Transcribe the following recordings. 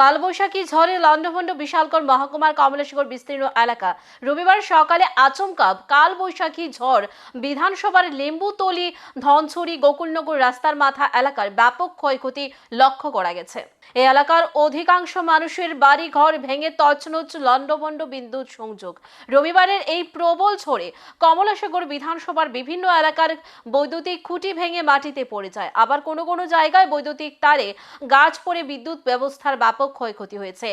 কালবৈশাখী ঝড়ে লণ্ডভণ্ড বিশালকর মহকুমার কমলেশ্বর বিস্তীর্ণ এলাকা। রবিবার সকালে আচমকা কালবৈশাখী ঝড় বিধানসভার লেম্বুতলি, ধনছড়ি, গোকুলনগর রাস্তার মাথা এলাকার ব্যাপক ক্ষয়ক্ষতি লক্ষ্য করা গেছে। এই এলাকার অধিকাংশ মানুষের বাড়ি ঘর ভেঙে তছনছ লণ্ডভণ্ড বিদ্যুৎ সংযোগ। রবিবারের এই প্রবল ঝড়ে কমলাসাগর বিধানসভার বিভিন্ন এলাকার বৈদ্যুতিক খুঁটি ভেঙে মাটিতে পড়ে যায়। আবার কোনো কোনো জায়গায় বৈদ্যুতিক তারে গাছ পড়ে বিদ্যুৎ ব্যবস্থার ব্যাপক ক্ষয়ক্ষতি হয়েছে।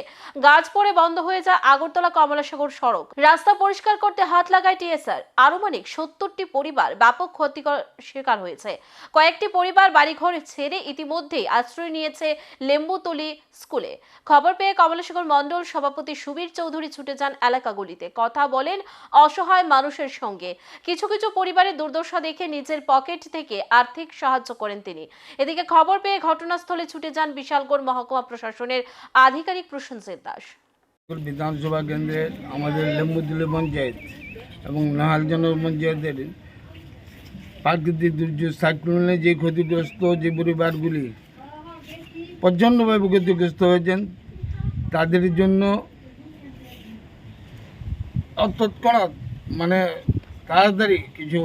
গাছ পড়ে বন্ধ হয়ে যায় আগরতলা কমলাসাগর সড়ক। রাস্তা পরিষ্কার করতে হাত লাগায় টিএসআর। আনুমানিক সত্তরটি পরিবার ব্যাপক ক্ষতিকর শিকার হয়েছে। কয়েকটি পরিবার বাড়িঘর ছেড়ে ইতিমধ্যেই আশ্রয় নিয়েছে লেম্বুতলি স্কুলে। খবর পেয়ে কমলাসাগর মণ্ডল সভাপতি সুবীর চৌধুরী ছুটে যান এলাকাগুলিতে। কথা বলেন অসহায় মানুষের সঙ্গে। কিছু কিছু পরিবারের দুর্দশা দেখে নিজের পকেট থেকে আর্থিক সাহায্য করেন তিনি। এদিকে খবর পেয়ে ঘটনাস্থলে ছুটে যান বিশালগড় মহকুমা প্রশাসনের আধিকারিক প্রসেনজিৎ দাস। বিধানসভা কেন্দ্রে আমাদের লেম্বুদুলি পঞ্চায়েত এবং নাহালজনক পঞ্চায়েতের প্রাকৃতিক দুর্যোগ সাইক্লোনে যে ক্ষতিগ্রস্ত যে পরিবারগুলি প্রচণ্ডভাবে ক্ষতিগ্রস্ত হয়েছেন, তাদের জন্য তৎক্ষণাৎ মানে তাড়াতাড়ি কিছু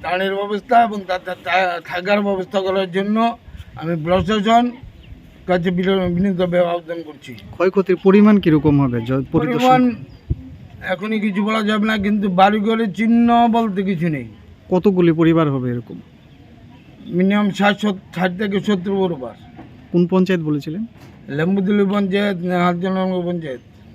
ত্রাণের ব্যবস্থা এবং থাকার ব্যবস্থা করার জন্য আমি প্রশাসন কাছে বিল- বিনীতভাবে আবেদন করছি। ক্ষয়ক্ষতির পরিমাণ কীরকম হবে? পরিমাণ এখনই কিছু বলা যাবে না কিন্তু বাড়িঘরের চিহ্ন বলতে কিছু নেই। কতগুলি পরিবার হবে এরকম? মিনিমাম ষাট ষাট থেকে সত্তর পরিবার। কোন পঞ্চায়েত বলেছিলেন? লেম্বুদুলি পঞ্চায়েত হাজার পঞ্চায়েত।